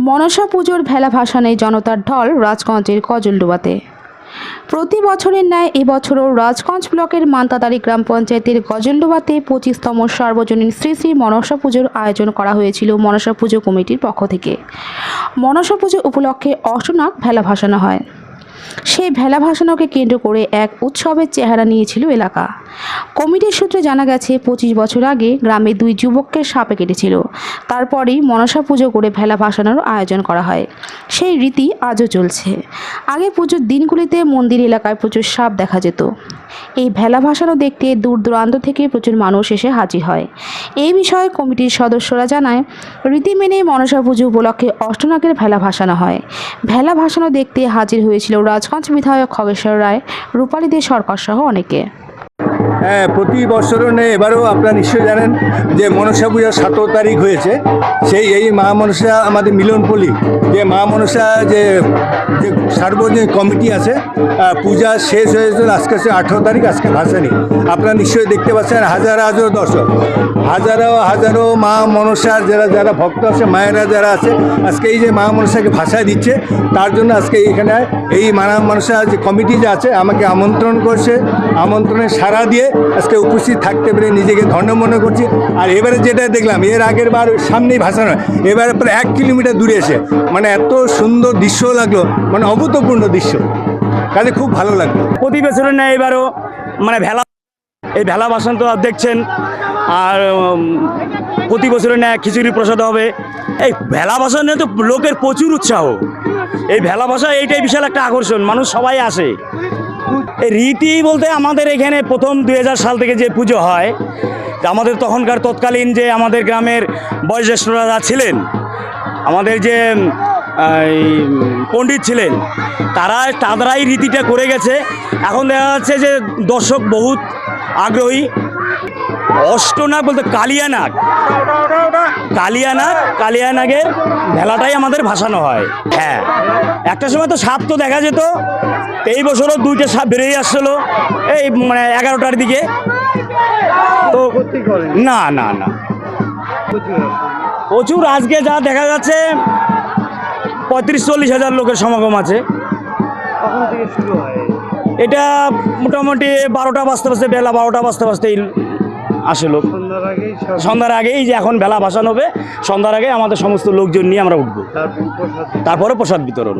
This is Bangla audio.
মনসা পুজোর ভেলা ভাসানে জনতার ঢল রাজগঞ্জের কজলডুবাতে। প্রতি বছরের ন্যায় এবছরও রাজগঞ্জ ব্লকের মান্তাতারি গ্রাম পঞ্চায়েতের গজলডুবাতে পঁচিশতম সার্বজনীন শ্রী শ্রী মনসা পুজোর আয়োজন করা হয়েছিল মনসা পুজো কমিটির পক্ষ থেকে। মনসা পুজো উপলক্ষে অসনাক ভেলা ভাসানো হয়। সেই ভেলা ভাসানোকে কেন্দ্র করে এক উৎসবের চেহারা নিয়েছিল এলাকা। কমিটির সূত্রে জানা গেছে, পঁচিশ বছর আগে গ্রামে দুই যুবককে সাপে কেটেছিল। তারপরেই মনসা পুজো করে ভেলা ভাসানোর আয়োজন করা হয়। সেই রীতি আজও চলছে। আগে পুজোর দিনগুলিতে মন্দির এলাকায় প্রচুর সাপ দেখা যেত। এই ভেলা ভাসানো দেখতে দূর দূরান্ত থেকে প্রচুর মানুষ এসে হাজির হয়। এই বিষয়ে কমিটির সদস্যরা জানায়, রীতি মেনে মনসা পুজো উপলক্ষে অষ্টনাগের ভেলা ভাসানো হয়। ভেলা ভাসানো দেখতে হাজির হয়েছিল রাজগঞ্জ বিধায়ক খগেশ্বর রায়, রূপালী দে সরকার সহ অনেকে। প্রতি বছরও নেই, এবারেও আপনারা নিশ্চয়ই জানেন যে মনসা পূজা সতেরো তারিখ হয়েছে। সেই এই মা মনসা আমাদের মিলনপল্লী, যে মা মনসা যে যে সার্বজনীন কমিটি আছে পূজা শেষ হয়েছে আজকে সে আঠেরো তারিখ, আজকে ভাসানি। আপনারা নিশ্চয়ই দেখতে পাচ্ছেন হাজার হাজার দর্শক। হাজারো হাজারো মা মনসার যারা যারা ভক্ত আছে, মায়েরা যারা আছে, আজকে এই যে মা মনসাকে ভাষায় দিচ্ছে, তার জন্য আজকে এখানে এই মা মনসা যে কমিটি যে আছে, আমাকে আমন্ত্রণ করছে। আমন্ত্রণে সাড়া দিয়ে আজকে উপস্থিত থাকতে পেরে নিজেকে ধন্য মনে করছি। আর এবারে যেটা দেখলাম, এর আগের বার সামনেই ভাসানো। এবারে প্রায় এক কিলোমিটার দূরে এসে মানে এত সুন্দর দৃশ্য লাগল মানে অভূতপূর্ণ দৃশ্য। কাজে খুব ভালো লাগল। প্রতি বছরের ন্যায় এবারও মানে ভেলা, এই ভেলা বাসন তো দেখছেন, আর প্রতি বছরের ন্যায় খিচুড়ি প্রসাদ হবে। এই ভেলা বাসনে তো লোকের প্রচুর উৎসাহ। এই ভেলা বাসা এইটাই বিশাল একটা আকর্ষণ, মানুষ সবাই আসে। রীতি বলতে আমাদের এখানে প্রথম দু হাজার সাল থেকে যে পুজো হয় আমাদের তখনকার তৎকালীন যে আমাদের গ্রামের বয়োজ্যেষ্ঠরা ছিলেন, আমাদের যে পণ্ডিত ছিলেন, তারা তাদেরাই রীতিটা করে গেছে। এখন দেখা যাচ্ছে যে দর্শক বহুত আগ্রহী। অষ্টনাগ বলতে কালিয়ানাগ কালিয়ানাগ কালিয়ানাগের ভেলাটাই আমাদের ভাসানো হয়। হ্যাঁ একটা সময় তো সাপ তো দেখা যেত। এই বছরও দুইটা সাপ বেরিয়ে আসছিল এই মানে এগারোটার দিকে। তো না না না। প্রচুর আজকে যা দেখা যাচ্ছে পঁয়ত্রিশ চল্লিশ হাজার লোকের সমাগম আছে। এটা মোটামুটি বারোটা বাজতে বাজতে বেলা বারোটা বাজতে বাজতেই আসে লোক। সন্ধ্যার আগেই যে এখন বেলা ভাসান হবে সন্ধ্যার আগে আমাদের সমস্ত লোকজন নিয়ে আমরা উঠবো। তারপরে প্রসাদ বিতরণ।